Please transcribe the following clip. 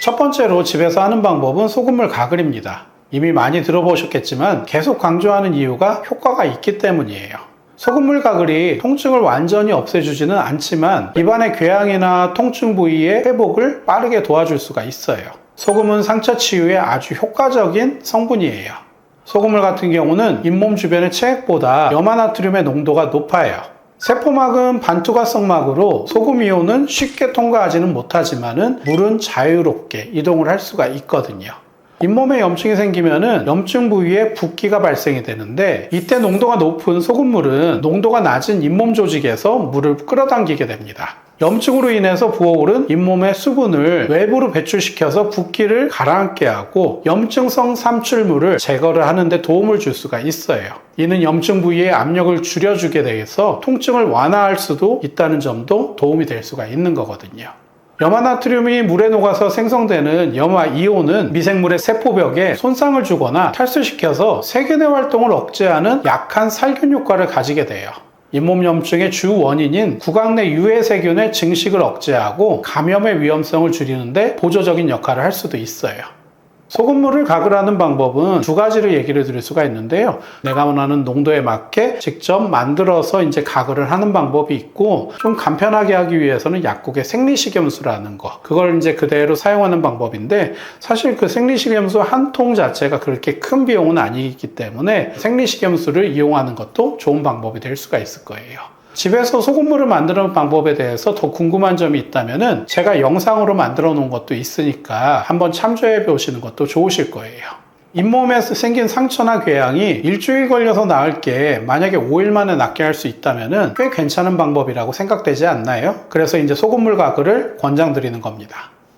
첫 번째로 집에서 하는 방법은 소금물 가글입니다. 이미 많이 들어보셨겠지만 계속 강조하는 이유가 효과가 있기 때문이에요. 소금물 가글이 통증을 완전히 없애주지는 않지만 입안의 궤양이나 통증 부위의 회복을 빠르게 도와줄 수가 있어요. 소금은 상처 치유에 아주 효과적인 성분이에요. 소금물 같은 경우는 잇몸 주변의 체액보다 염화나트륨의 농도가 높아요. 세포막은 반투과성막으로 소금 이온은 쉽게 통과하지는 못하지만은 물은 자유롭게 이동을 할 수가 있거든요. 잇몸에 염증이 생기면은 염증 부위에 붓기가 발생이 되는데 이때 농도가 높은 소금물은 농도가 낮은 잇몸 조직에서 물을 끌어당기게 됩니다. 염증으로 인해서 부어오른 잇몸의 수분을 외부로 배출시켜서 붓기를 가라앉게 하고 염증성 삼출물을 제거를 하는데 도움을 줄 수가 있어요. 이는 염증 부위의 압력을 줄여주게 돼서 통증을 완화할 수도 있다는 점도 도움이 될 수가 있는 거거든요. 염화나트륨이 물에 녹아서 생성되는 염화 이온은 미생물의 세포벽에 손상을 주거나 탈수시켜서 세균의 활동을 억제하는 약한 살균 효과를 가지게 돼요. 잇몸 염증의 주 원인인 구강 내 유해 세균의 증식을 억제하고 감염의 위험성을 줄이는데 보조적인 역할을 할 수도 있어요. 소금물을 가글하는 방법은 두 가지를 얘기를 드릴 수가 있는데요. 내가 원하는 농도에 맞게 직접 만들어서 이제 가글을 하는 방법이 있고 좀 간편하게 하기 위해서는 약국의 생리식염수라는 거 그걸 이제 그대로 사용하는 방법인데 사실 그 생리식염수 한 통 자체가 그렇게 큰 비용은 아니기 때문에 생리식염수를 이용하는 것도 좋은 방법이 될 수가 있을 거예요. 집에서 소금물을 만드는 방법에 대해서 더 궁금한 점이 있다면 제가 영상으로 만들어 놓은 것도 있으니까 한번 참조해 보시는 것도 좋으실 거예요. 잇몸에서 생긴 상처나 궤양이 일주일 걸려서 나을 게 만약에 5일 만에 낫게 할 수 있다면 꽤 괜찮은 방법이라고 생각되지 않나요? 그래서 이제 소금물 가글을 권장드리는 겁니다.